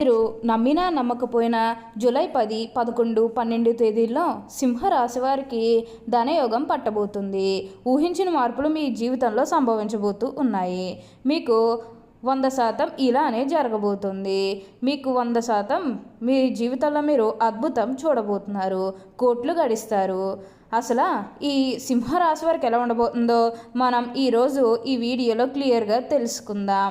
మీరు నమ్మినా నమ్మకపోయినా జూలై పది పదకొండు పన్నెండు తేదీల్లో సింహరాశి వారికి ధనయోగం పట్టబోతుంది. ఊహించిన మార్పులు మీ జీవితంలో సంభవించబోతూ ఉన్నాయి. మీకు వంద శాతం ఇలానే జరగబోతుంది. మీకు వంద శాతం మీ జీవితంలో మీరు అద్భుతం చూడబోతున్నారు. కోట్లు గడిస్తారు. అసలు ఈ సింహరాశి వారికి ఎలా ఉండబోతుందో మనం ఈరోజు ఈ వీడియోలో క్లియర్గా తెలుసుకుందాం.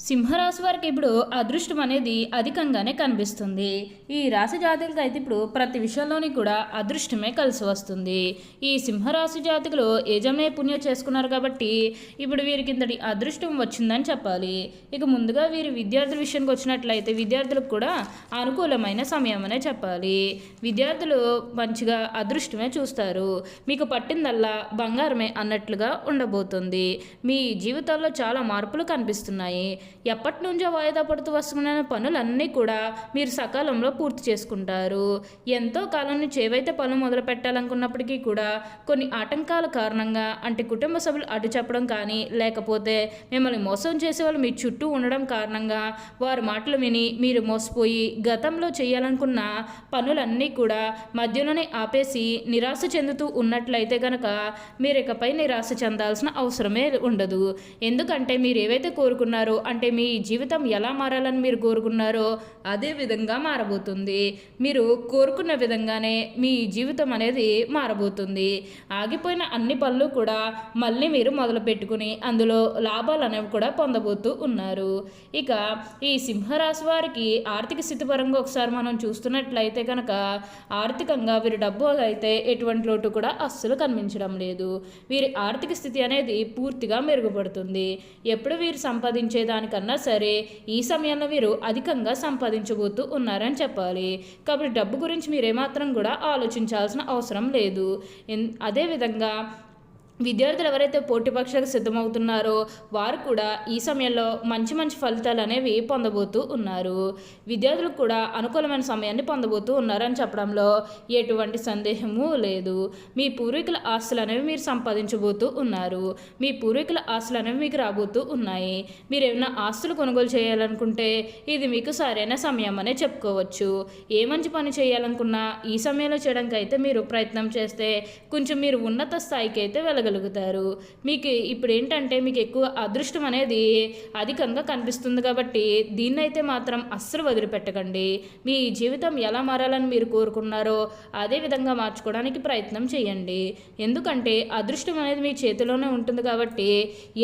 సింహరాశి వారికి ఇప్పుడు అదృష్టం అనేది అధికంగానే కనిపిస్తుంది. ఈ రాశి జాతకులకు అయితే ఇప్పుడు ప్రతి విషయంలోని కూడా అదృష్టమే కలిసి వస్తుంది. ఈ సింహరాశి జాతకులు యజమే పుణ్యం చేసుకున్నారు కాబట్టి ఇప్పుడు వీరికి ఇంతటి అదృష్టం వచ్చిందని చెప్పాలి. ఇక ముందుగా వీరి విద్యార్థుల విషయానికి వచ్చినట్లయితే విద్యార్థులకు కూడా అనుకూలమైన సమయం అనే చెప్పాలి. విద్యార్థులు మంచిగా అదృష్టమే చూస్తారు. మీకు పట్టిందల్లా బంగారమే అన్నట్లుగా ఉండబోతుంది. మీ జీవితాల్లో చాలా మార్పులు కనిపిస్తున్నాయి. ఎప్పటి నుంచో వాయిదా పడుతూ వస్తున్న పనులన్నీ కూడా మీరు సకాలంలో పూర్తి చేసుకుంటారు. ఎంతో కాలం నుంచి ఏవైతే పనులు మొదలు పెట్టాలనుకున్నప్పటికీ కూడా కొన్ని ఆటంకాల కారణంగా అంటే కుటుంబ సభ్యులు అడ్డు చెప్పడం కానీ లేకపోతే మిమ్మల్ని మోసం చేసే వాళ్ళు మీ చుట్టూ ఉండడం కారణంగా వారి మాటలు విని మీరు మోసపోయి గతంలో చేయాలనుకున్న పనులన్నీ కూడా మధ్యలోనే ఆపేసి నిరాశ చెందుతూ ఉన్నట్లయితే కనుక మీరు ఇకపై నిరాశ చెందాల్సిన అవసరమే ఉండదు. ఎందుకంటే మీరు ఏవైతే కోరుకున్నారో అంటే మీ జీవితం ఎలా మారాలని మీరు కోరుకున్నారో అదే విధంగా మారబోతుంది. మీరు కోరుకున్న విధంగానే మీ జీవితం అనేది మారబోతుంది. ఆగిపోయిన అన్ని పనులు కూడా మళ్ళీ మీరు మొదలు పెట్టుకుని అందులో లాభాలు అనేవి కూడా పొందబోతూ ఉన్నారు. ఇక ఈ సింహరాశి వారికి ఆర్థిక స్థితి పరంగా ఒకసారి మనం చూస్తున్నట్లయితే కనుక ఆర్థికంగా వీరి డబ్బు అయితే ఎటువంటి లోటు కూడా అస్సలు కనిపించడం లేదు. వీరి ఆర్థిక స్థితి అనేది పూర్తిగా మెరుగుపడుతుంది. ఎప్పుడు వీరు సంపాదించే దానికన్నా సరే ఈ సమయంలో వీరు అధికంగా సంపాదించబోతూ ఉన్నారని చెప్పాలి. కాబట్టి డబ్బు గురించి మీరేమాత్రం కూడా ఆలోచించాల్సిన అవసరం లేదు. అదేవిధంగా విద్యార్థులు ఎవరైతే పోటీ పరీక్షలకు సిద్ధమవుతున్నారో వారు కూడా ఈ సమయంలో మంచి మంచి ఫలితాలు అనేవి పొందబోతూ ఉన్నారు. విద్యార్థులకు కూడా అనుకూలమైన సమయాన్ని పొందబోతూ ఉన్నారని చెప్పడంలో ఎటువంటి సందేహము లేదు. మీ పూర్వీకుల ఆస్తులు అనేవి మీరు సంపాదించబోతూ ఉన్నారు. మీ పూర్వీకుల ఆస్తులు అనేవి మీకు రాబోతూ ఉన్నాయి. మీరు ఏమైనా ఆస్తులు కొనుగోలు చేయాలనుకుంటే ఇది మీకు సరైన సమయం అనే చెప్పుకోవచ్చు. ఏ మంచి పని చేయాలనుకున్నా ఈ సమయంలో చేయడానికి అయితే మీరు ప్రయత్నం చేస్తే కొంచెం మీరు ఉన్నత స్థాయికి అయితే వెళ్ళ చేయగలుగుతారు మీకు ఇప్పుడు ఏంటంటే మీకు ఎక్కువ అదృష్టం అనేది అధికంగా కనిపిస్తుంది కాబట్టి దీన్నైతే మాత్రం అస్సలు వదిలిపెట్టకండి. మీ జీవితం ఎలా మారాలని మీరు కోరుకున్నారో అదే విధంగా మార్చుకోవడానికి ప్రయత్నం చేయండి. ఎందుకంటే అదృష్టం అనేది మీ చేతిలోనే ఉంటుంది కాబట్టి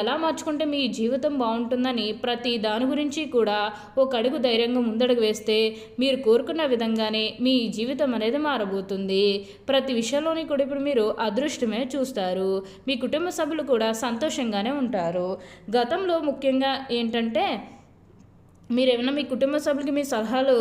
ఎలా మార్చుకుంటే మీ జీవితం బాగుంటుందని ప్రతి దాని గురించి కూడా ఒక అడుగు ధైర్యంగా ముందడుగు వేస్తే మీరు కోరుకున్న విధంగానే మీ జీవితం అనేది మారబోతుంది. ప్రతి విషయంలోని కూడా ఇప్పుడు మీరు అదృష్టమే చూస్తారు. మీ కుటుంబ సభ్యులు కూడా సంతోషంగానే ఉంటారు. గతంలో ముఖ్యంగా ఏంటంటే మీరు ఏమైనా మీ కుటుంబ సభ్యులకి మీ సలహాలు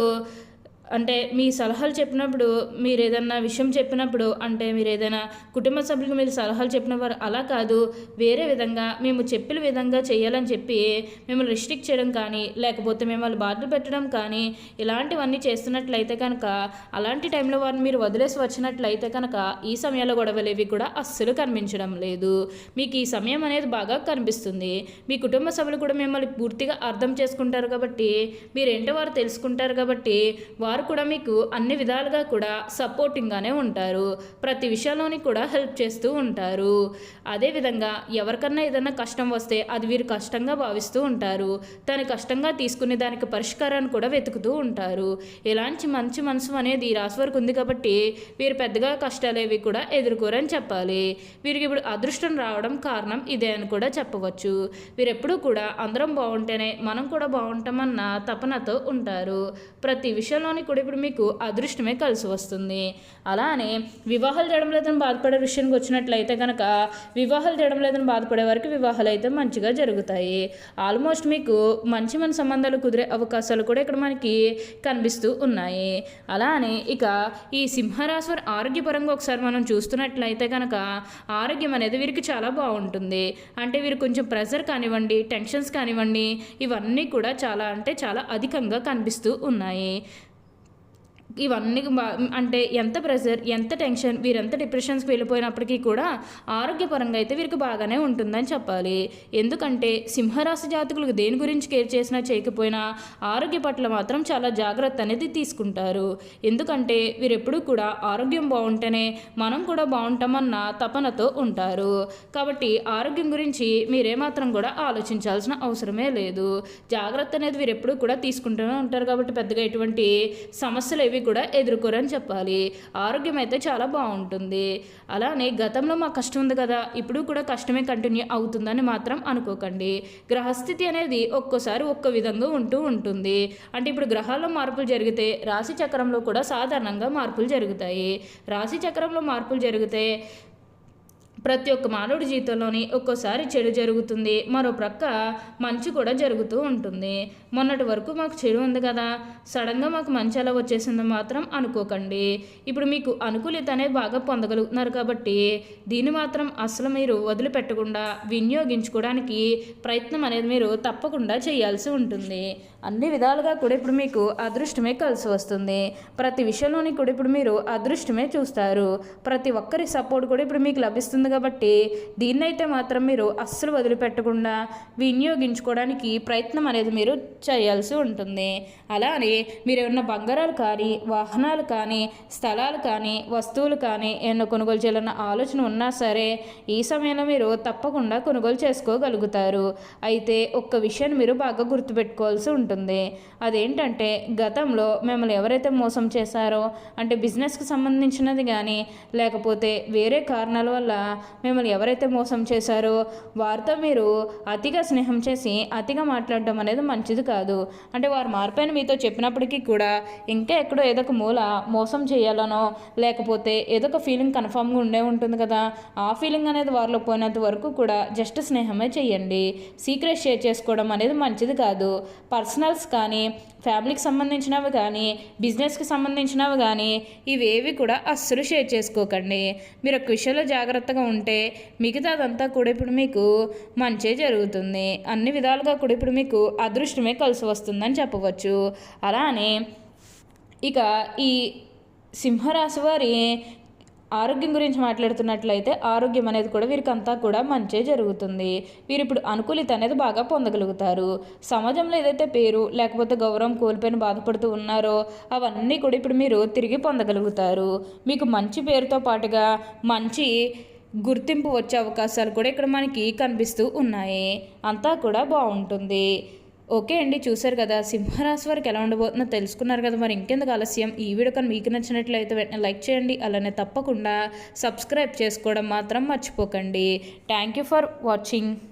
అంటే మీ సలహాలు చెప్పినప్పుడు మీరు ఏదన్నా విషయం చెప్పినప్పుడు అంటే మీరు ఏదైనా కుటుంబ సభ్యులకు మీరు సలహాలు చెప్పినవారు అలా కాదు. వేరే విధంగా మేము చెప్పిన విధంగా చేయాలని చెప్పి మిమ్మల్ని రిస్ట్రిక్ట్ చేయడం కానీ లేకపోతే మిమ్మల్ని బాధలు పెట్టడం కానీ ఇలాంటివన్నీ చేస్తున్నట్లయితే కనుక అలాంటి టైంలో వారిని మీరు వదిలేసి వచ్చినట్లయితే కనుక ఈ సమయంలో గొడవలేవి కూడా అస్సలు కనిపించడం లేదు. మీకు ఈ సమయం అనేది బాగా కనిపిస్తుంది. మీ కుటుంబ సభ్యులు కూడా మిమ్మల్ని పూర్తిగా అర్థం చేసుకుంటారు కాబట్టి మీరేంటో వారు తెలుసుకుంటారు కాబట్టి వారు వారు కూడా మీకు అన్ని విధాలుగా కూడా సపోర్టింగ్గానే ఉంటారు. ప్రతి విషయంలోని కూడా హెల్ప్ చేస్తూ ఉంటారు. అదేవిధంగా ఎవరికన్నా ఏదైనా కష్టం వస్తే అది వీరు కష్టంగా భావిస్తూ ఉంటారు. దాని కష్టంగా తీసుకునే దానికి పరిష్కారాన్ని కూడా వెతుకుతూ ఉంటారు. ఇలాంటి మంచి మనసు అనేది రాశి వరకు ఉంది కాబట్టి వీరు పెద్దగా కష్టాలేవి కూడా ఎదుర్కోరని చెప్పాలి. వీరికి ఇప్పుడు అదృష్టం రావడం కారణం ఇదే అని కూడా చెప్పవచ్చు. వీరెప్పుడూ కూడా అందరం బాగుంటేనే మనం కూడా బాగుంటామన్న తపనతో ఉంటారు. ప్రతి విషయంలోని కూడా ఇప్పుడు మీకు అదృష్టమే కలిసి వస్తుంది. అలానే వివాహాలు చేయడం లేదని బాధపడే విషయానికి వచ్చినట్లయితే కనుక వివాహాలు చేయడం లేదని బాధపడే వారికి వివాహాలు అయితే మంచిగా జరుగుతాయి. ఆల్మోస్ట్ మీకు మంచి మన సంబంధాలు కుదిరే అవకాశాలు కూడా ఇక్కడ మనకి కనిపిస్తూ ఉన్నాయి. అలానే ఇక ఈ సింహరాశి వారి ఆరోగ్యపరంగా ఒకసారి మనం చూస్తున్నట్లయితే కనుక ఆరోగ్యం అనేది వీరికి చాలా బాగుంటుంది. అంటే వీరు కొంచెం ప్రెషర్ కానివ్వండి టెన్షన్స్ కానివ్వండి ఇవన్నీ కూడా చాలా అంటే చాలా అధికంగా కనిపిస్తూ ఉన్నాయి. ఇవన్నీ అంటే ఎంత ప్రెషర్ ఎంత టెన్షన్ వీరెంత డిప్రెషన్స్కి వెళ్ళిపోయినప్పటికీ కూడా ఆరోగ్యపరంగా అయితే వీరికి బాగానే ఉంటుందని చెప్పాలి. ఎందుకంటే సింహరాశి జాతకులకు దేని గురించి కేర్ చేసినా చేయకపోయినా ఆరోగ్య పట్ల మాత్రం చాలా జాగ్రత్త అనేది తీసుకుంటారు. ఎందుకంటే వీరెప్పుడూ కూడా ఆరోగ్యం బాగుంటేనే మనం కూడా బాగుంటామన్న తపనతో ఉంటారు. కాబట్టి ఆరోగ్యం గురించి మీరేమాత్రం కూడా ఆలోచించాల్సిన అవసరమే లేదు. జాగ్రత్త అనేది వీరు ఎప్పుడూ కూడా తీసుకుంటూనే ఉంటారు కాబట్టి పెద్దగా ఎటువంటి సమస్యలు ఏవి కూడా ఎదుర్కోరని చెప్పాలి. ఆరోగ్యం అయితే చాలా బాగుంటుంది. అలానే గతంలో మా కష్టం ఉంది కదా ఇప్పుడు కూడా కష్టమే కంటిన్యూ అవుతుందని మాత్రం అనుకోకండి. గ్రహస్థితి అనేది ఒక్కోసారి ఒక్క విధంగా ఉంటూ ఉంటుంది. అంటే ఇప్పుడు గ్రహాల్లో మార్పులు జరిగితే రాశి చక్రంలో కూడా సాధారణంగా మార్పులు జరుగుతాయి. రాశి చక్రంలో మార్పులు జరిగితే ప్రతి ఒక్క మానవుడి జీవితంలోని ఒక్కోసారి చెడు జరుగుతుంది. మరో ప్రక్క మంచి కూడా జరుగుతూ ఉంటుంది. మొన్నటి వరకు మాకు చెడు ఉంది కదా. సడన్గా మాకు మంచి ఎలా వచ్చేసింది మాత్రం అనుకోకండి. ఇప్పుడు మీకు అనుకూలిత అనేది బాగా పొందగలుగుతున్నారు కాబట్టి దీన్ని మాత్రం అసలు మీరు వదిలిపెట్టకుండా వినియోగించుకోవడానికి ప్రయత్నం అనేది మీరు తప్పకుండా చేయాల్సి ఉంటుంది. అన్ని విధాలుగా కూడా ఇప్పుడు మీకు అదృష్టమే కలిసి వస్తుంది. ప్రతి విషయంలోని కూడా ఇప్పుడు మీరు అదృష్టమే చూస్తారు. ప్రతి ఒక్కరి సపోర్ట్ కూడా ఇప్పుడు మీకు లభిస్తుంది కాబట్టి దీన్నైతే మాత్రం మీరు అస్సలు వదిలిపెట్టకుండా వినియోగించుకోవడానికి ప్రయత్నం అనేది మీరు చేయాల్సి ఉంటుంది. అలానే మీరు ఏమన్నా బంగారాలు కానీ వాహనాలు కానీ స్థలాలు కానీ వస్తువులు కానీ ఏమన్నా కొనుగోలు చేయాలన్న ఆలోచన ఉన్నా సరే ఈ సమయంలో మీరు తప్పకుండా కొనుగోలు చేసుకోగలుగుతారు. అయితే ఒక్క విషయాన్ని మీరు బాగా గుర్తుపెట్టుకోవాల్సి ఉంటుంది. అదేంటంటే గతంలో మిమ్మల్ని ఎవరైతే మోసం చేశారో అంటే బిజినెస్కి సంబంధించినది కానీ లేకపోతే వేరే కారణాల వల్ల మిమ్మల్ని ఎవరైతే మోసం చేశారో వారితో మీరు అతిగా స్నేహం చేసి అతిగా మాట్లాడడం అనేది మంచిది కాదు. అంటే వారు మారిపోయిన మీతో చెప్పినప్పటికీ కూడా ఇంకా ఎక్కడో ఏదో ఒక మూల మోసం చేయాలనో లేకపోతే ఏదో ఒక ఫీలింగ్ కన్ఫామ్గా ఉండే ఉంటుంది కదా ఆ ఫీలింగ్ అనేది వారిలో పోయినంత వరకు కూడా జస్ట్ స్నేహమే చేయండి. సీక్రెట్ షేర్ చేసుకోవడం అనేది మంచిది కాదు. పర్సనల్స్ కానీ ఫ్యామిలీకి సంబంధించినవి కానీ బిజినెస్కి సంబంధించినవి కానీ ఇవేవి కూడా అస్సలు షేర్ చేసుకోకండి. మీరు ఒక విషయంలో జాగ్రత్తగా ఉంటే మిగతాదంతా కూడా ఇప్పుడు మీకు మంచే జరుగుతుంది. అన్ని విధాలుగా కూడా ఇప్పుడు మీకు అదృష్టమే కలిసి వస్తుందని చెప్పవచ్చు. అలానే ఇక ఈ సింహరాశి వారి ఆరోగ్యం గురించి మాట్లాడుతున్నట్లయితే ఆరోగ్యం అనేది కూడా వీరికంతా కూడా మంచే జరుగుతుంది. వీరు ఇప్పుడు అనుకూలిత అనేది బాగా పొందగలుగుతారు. సమాజంలో ఏదైతే పేరు లేకపోతే గౌరవం కోల్పోయిన బాధపడుతూ ఉన్నారో అవన్నీ కూడా ఇప్పుడు మీరు తిరిగి పొందగలుగుతారు. మీకు మంచి పేరుతో పాటుగా మంచి గుర్తింపు వచ్చే అవకాశాలు కూడా ఇక్కడ మనకి కనిపిస్తూ ఉన్నాయి. అంతా కూడా బాగుంటుంది. ఓకే అండి చూశారు కదా సింహరాశి వారికి ఎలా ఉండబోతుందో తెలుసుకున్నారు కదా. మరి ఇంకెందుకు ఆలస్యం? ఈ వీడియో కానీ మీకు నచ్చినట్లయితే వెంటనే లైక్ చేయండి అలానే తప్పకుండా సబ్స్క్రైబ్ చేసుకోవడం మాత్రం మర్చిపోకండి. Thank you for watching.